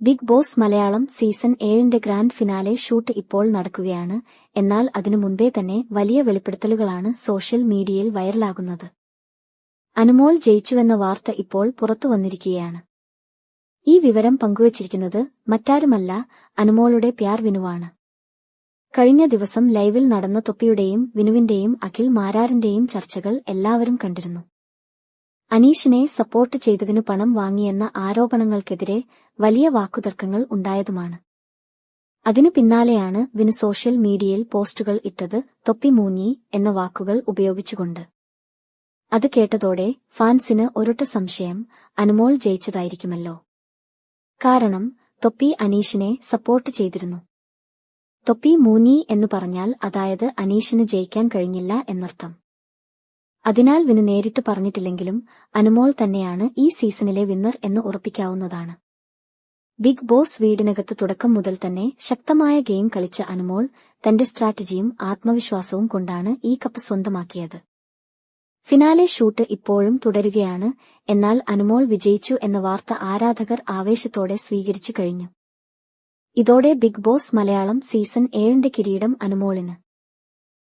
Big boss Malayalam season ഏഴിന്റെ grand finale shoot ഇപ്പോൾ നടക്കുകയാണ്. എന്നാൽ അതിനു മുമ്പേ തന്നെ വലിയ വെളിപ്പെടുത്തലുകളാണ് സോഷ്യൽ മീഡിയയിൽ വൈറലാകുന്നത്. അനുമോൾ ജയിച്ചുവെന്ന വാർത്ത ഇപ്പോൾ പുറത്തുവന്നിരിക്കുകയാണ് ഈ വിവരം പങ്കുവച്ചിരിക്കുന്നത് മറ്റാരുമല്ല അനുമോളുടെ പ്യാർ വിനുവാണ്. കഴിഞ്ഞ ദിവസം ലൈവിൽ നടന്ന തൊപ്പിയുടെയും വിനുവിന്റെയും അഖിൽ മാരാറിന്റെയും ചർച്ചകൾ എല്ലാവരും കണ്ടിരുന്നു. അനീഷിനെ സപ്പോർട്ട് ചെയ്തതിനു പണം വാങ്ങിയെന്ന ആരോപണങ്ങൾക്കെതിരെ വലിയ വാക്കുതർക്കങ്ങൾ ഉണ്ടായതുമാണ്. അതിനു പിന്നാലെയാണ് വിന് സോഷ്യൽ മീഡിയയിൽ പോസ്റ്റുകൾ ഇട്ടത് തൊപ്പി മൂഞ്ഞി എന്ന വാക്കുകൾ ഉപയോഗിച്ചുകൊണ്ട്. അത് കേട്ടതോടെ ഫാൻസിന് ഒരൊട്ട സംശയം അനുമോൾ ജയിച്ചതായിരിക്കുമല്ലോ. കാരണം തൊപ്പി അനീഷിനെ സപ്പോർട്ട് ചെയ്തിരുന്നു. തൊപ്പി മൂഞ്ഞി എന്നു പറഞ്ഞാൽ അതായത് അനീഷിന് ജയിക്കാൻ കഴിഞ്ഞില്ല എന്നർത്ഥം. അതിനാൽ വിനു നേരിട്ട് പറഞ്ഞിട്ടില്ലെങ്കിലും അനുമോൾ തന്നെയാണ് ഈ സീസണിലെ വിന്നർ എന്ന് ഉറപ്പിക്കാവുന്നതാണ്. ബിഗ് ബോസ് വീടിനകത്ത് തുടക്കം മുതൽ തന്നെ ശക്തമായ ഗെയിം കളിച്ച അനുമോൾ തന്റെ സ്ട്രാറ്റജിയും ആത്മവിശ്വാസവും കൊണ്ടാണ് ഈ കപ്പ് സ്വന്തമാക്കിയത്. ഫിനാലെ ഷൂട്ട് ഇപ്പോഴും തുടരുകയാണ് എന്നാൽ അനുമോൾ വിജയിച്ചു എന്ന വാർത്ത ആരാധകർ ആവേശത്തോടെ സ്വീകരിച്ചു കഴിഞ്ഞു. ഇതോടെ ബിഗ് ബോസ് മലയാളം സീസൺ ഏഴിന്റെ കിരീടം അനുമോളിന്.